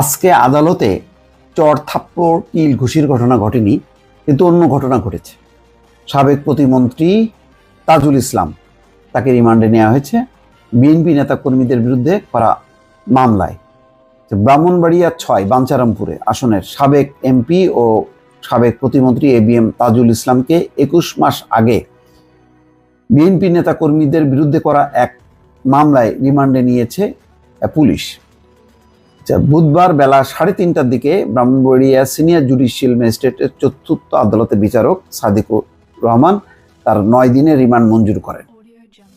আজকে আদালতে চর থাপ্পড় কিল ঘুষির ঘটনা ঘটেনি, কিন্তু অন্য ঘটনা ঘটেছে। সাবেক প্রতিমন্ত্রী তাজুল ইসলাম তাকে রিমান্ডে নেওয়া হয়েছে। বিএনপি নেতাকর্মীদের বিরুদ্ধে করা মামলায়। ব্রাহ্মণবাড়িয়া ছয়, বাঞ্চারামপুরে আসনের সাবেক এমপি ও সাবেক প্রতিমন্ত্রী এ বি এম তাজুল ইসলামকে একুশ মাস আগে বিএনপি নেতাকর্মীদের বিরুদ্ধে করা এক মামলায় রিমান্ডে নিয়েছে পুলিশ। বুধবার বেলা সাড়ে তিনটার দিকে ব্রাহ্মণবাড়িয়া সিনিয়র জুডিশিয়াল ম্যাজিস্ট্রেটের চতুর্থ আদালতের বিচারক সাদিকুর রহমান তার নয় দিনের রিমান্ড মঞ্জুর করেন।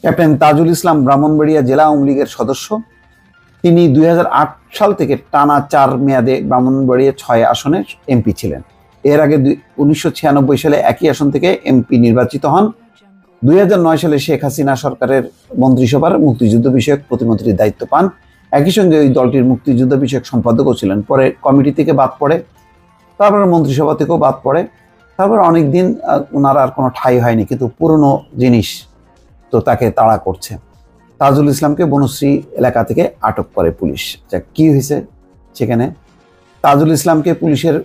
ক্যাপ্টেন তাজুল ইসলাম ব্রাহ্মণবাড়িয়া জেলা আওয়ামী লীগের সদস্য। তিনি দুই সাল থেকে টানা চার মেয়াদে ব্রাহ্মণবাড়িয়া ছয় আসনে এমপি ছিলেন। এর আগে উনিশশো ছিয়ানব্বই সালে একই আসন থেকে এমপি নির্বাচিত হন। দুই হাজার নয় সালে শেখ হাসিনা সরকারের মন্ত্রিসভার মুক্তিযুদ্ধ বিষয়ক প্রতিমন্ত্রীর দায়িত্ব পান। একই সঙ্গে ওই দলটির মুক্তিযুদ্ধ বিষয়ক সম্পাদকও ছিলেন। পরে কমিটি থেকে বাদ পড়ে, তারপরে মন্ত্রিসভা থেকেও বাদ পড়ে, তারপর অনেক দিন ওনার আর কোনো ঠাঁই হয়নি, কিন্তু পুরনো জিনিস তো তাকে তাড়া করছে। তাজুল ইসলামকে বনশ্রী এলাকা থেকে আটক করে পুলিশ। যা কি হয়েছে সেখানে? তাজুল ইসলামকে পুলিশের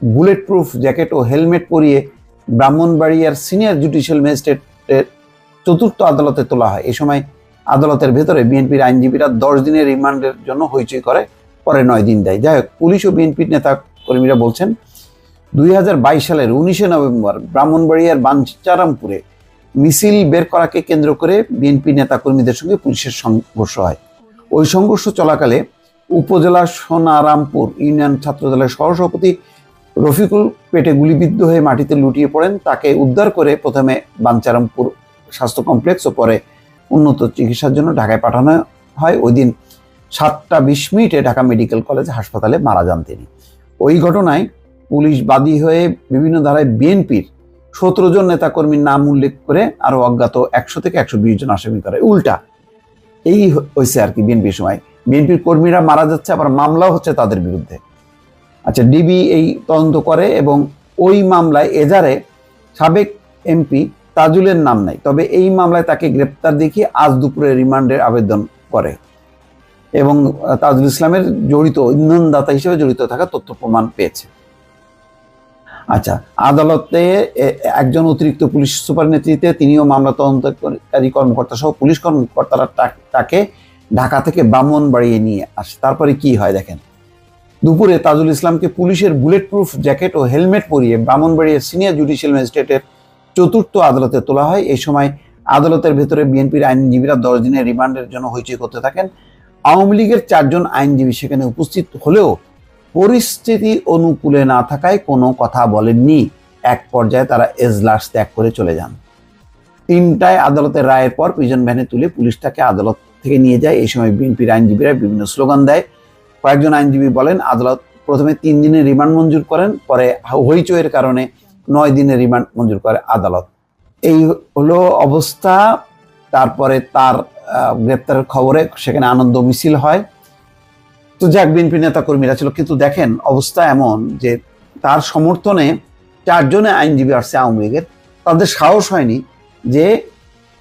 বুলেট প্রুফ জ্যাকেট ও হেলমেট পরিয়ে ব্রাহ্মণবাড়িয়ার সিনিয়র জুডিশিয়াল ম্যাজিস্ট্রেটের চতুর্থ আদালতে তোলা হয়। এ সময় আদালতের ভেতরে বিএনপির আইনজীবীরা দশ দিনের রিমান্ডের জন্য হইচই করে, পরে নয় দিন দেয়। যাই হোক, পুলিশ ও বিএনপির নেতা কর্মীরা বলছেন, দুই হাজার বাইশ সালের উনিশে নভেম্বর ব্রাহ্মণবাড়িয়ার বাঞ্চারামপুরে মিছিল বের করাকে কেন্দ্র করে বিএনপি নেতাকর্মীদের সঙ্গে পুলিশের সংঘর্ষ হয়। ওই সংঘর্ষ চলাকালে উপজেলা সোনারামপুর ইউনিয়ন ছাত্রদলের সহসভাপতি রফিকুল পেটে গুলিবিদ্ধ হয়ে মাটিতে লুটিয়ে পড়েন। তাকে উদ্ধার করে প্রথমে বাঞ্চারামপুর স্বাস্থ্য কমপ্লেক্স ও পরে উন্নত চিকিৎসার জন্য ঢাকায় পাঠানো হয়। ওই দিন সাতটা বিশ মিনিটে ঢাকা মেডিকেল কলেজ হাসপাতালে মারা যান তিনি। ওই ঘটনায় পুলিশ বাদী হয়ে বিভিন্ন ধারায় বিএনপির সতেরো জন নেতাকর্মীর নাম উল্লেখ করে আরও অজ্ঞাত একশো থেকে একশো বিশ জন আসামি করে। উল্টা, এই হয়েছে আর কি বিএনপির সময়। বিএনপির কর্মীরা মারা যাচ্ছে, আবার মামলাও হচ্ছে তাদের বিরুদ্ধে। আচ্ছা ডিবি এই তদন্ত করে এবং ওই মামলায় এজারে সাবেক এমপি তাজুলের নাম নাই। তবে এই মামলায় তাকে গ্রেপ্তার দেখিয়ে আজ দুপুরে রিমান্ডের আবেদন করে। এবং তাজুল ইসলামের জড়িত, ইন্ধনদাতা হিসেবে জড়িত থাকা তথ্য প্রমাণ পেয়েছে। আচ্ছা আদালতে একজন অতিরিক্ত পুলিশ সুপার নেতৃত্বে তিনিও মামলা তদন্তকারী কর্মকর্তা সহ পুলিশ কর্মকর্তারা তাকে ঢাকা থেকে ব্রাহ্মণ বাড়িয়ে নিয়ে আসে। তারপরে কি হয় দেখেন? দুপুরে তাজুল ইসলামকে পুলিশের বুলেট প্রুফ জ্যাকেট ও হেলমেট পরিয়ে ব্রাহ্মণবাড়িয়ার সিনিয়র জুডিশিয়াল ম্যাজিস্ট্রেটের চতুর্থ আদালতে তোলা হয়। এই সময় আদালতের ভেতরে বিএনপির আইনজীবীরা দশ দিনের রিমান্ডের জন্য হইচই করতে থাকেন। আওয়ামী লীগের চারজন আইনজীবী সেখানে উপস্থিত হলেও পরিস্থিতি অনুকূলে না থাকায় কোনো কথা বলেননি। এক পর্যায়ে তারা এজলাস ত্যাগ করে চলে যান। তিনটায় আদালতের রায়ের পর প্রিজন ভ্যানে তুলে পুলিশ তাকে আদালত থেকে নিয়ে যায়। এই সময় বিএনপির আইনজীবীরা বিভিন্ন স্লোগান দেয়। কয়েকজন আইনজীবী বলেন, আদালত প্রথমে তিন দিনের রিমান্ড মঞ্জুর করেন, পরে হইচইয়ের কারণে নয় দিনের রিমান্ড মঞ্জুর করে আদালত। এই হলো অবস্থা। তারপরে তার গ্রেপ্তারের খবরে সেখানে আনন্দ মিছিল হয়। তো যাক, বিএনপি নেতা কর্মীরা ছিল, কিন্তু দেখেন অবস্থা এমন যে তার সমর্থনে চারজনে আইনজীবী আসছে আওয়ামী লীগের। তাদের সাহস হয়নি যে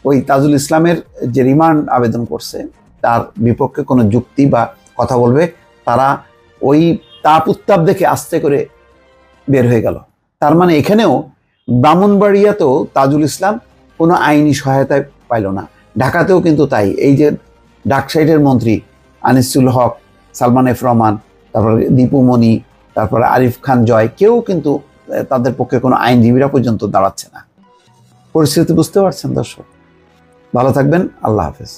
ওই তাজুল ইসলামের যে রিমান্ড আবেদন করছে, তার বিপক্ষে কোনো যুক্তি বা কথা বলবে। তারা ওই তাপ উত্তাপ দেখে আস্তে করে বের হয়ে গেল। তার মানে এখানেও ব্রাহ্মণবাড়িয়াতেও তাজুল ইসলাম কোনো আইনি সহায়তায় পাইল না। ঢাকাতেও কিন্তু তাই। এই যে ডাকসাইডের মন্ত্রী আনিসুল হক, সালমান এফ রহমান, তারপরে দীপুমণি তারপরে আরিফ খান জয়, কেউ কিন্তু তাদের পক্ষে কোনো আইনজীবীরা পর্যন্ত দাঁড়াচ্ছে না। পরিস্থিতি বুঝতে পারছেন দর্শক? ভালো থাকবেন, আল্লাহ হাফেজ।